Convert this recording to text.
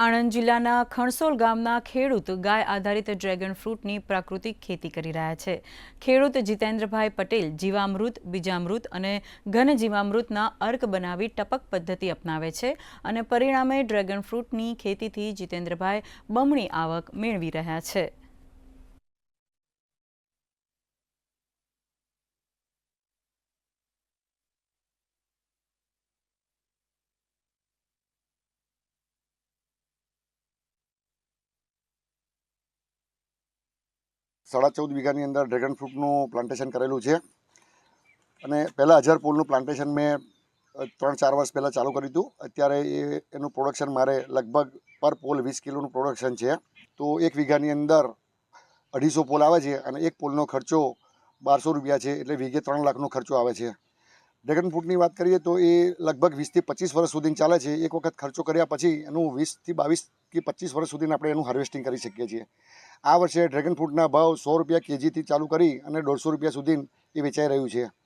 આણંદ જિલ્લાના ખણસોલ ગામના ખેડૂત ગાય આધારિત ડ્રેગન ફ્રૂટની પ્રાકૃતિક ખેતી કરી રહ્યા છે. ખેડૂત જીતેન્દ્રભાઈ પટેલ જીવામૃત, બીજામૃત અને ઘન જીવામૃતના અર્ક બનાવી ટપક પદ્ધતિ અપનાવે છે અને પરિણામે ડ્રેગન ફ્રૂટની ખેતીથી જીતેન્દ્રભાઈ બમણી આવક મેળવી રહ્યા છે. સાડા ચૌદ વીઘાની અંદર ડ્રેગન ફ્રૂટનું પ્લાન્ટેશન કરેલું છે. અને પહેલાં હજાર પોલનું પ્લાન્ટેશન મેં ત્રણ ચાર વર્ષ પહેલાં ચાલુ કર્યું હતું. અત્યારે એ, એનું પ્રોડક્શન મારે લગભગ પર પોલ વીસ કિલોનું પ્રોડક્શન છે. તો એક વીઘાની અંદર અઢીસો પોલ આવે છે અને એક પોલનો ખર્ચો બારસો રૂપિયા છે એટલે વીઘે ત્રણ લાખનો ખર્ચો આવે છે. ડ્રેગન ફ્રૂટની વાત કરીએ તો એ લગભગ વીસથી પચીસ વર્ષ સુધી ચાલે છે. એક વખત ખર્ચો કર્યા પછી એનું વીસથી બાવીસ કે પચીસ વર્ષ સુધી આપણે એનું હાર્વેસ્ટિંગ કરી શકીએ છીએ. આ વર્ષે ડ્રેગન ફ્રૂટના ભાવ સો રૂપિયા કેજીથી ચાલુ કરી અને દોઢસો રૂપિયા સુધી એ વેચાઈ રહ્યું છે.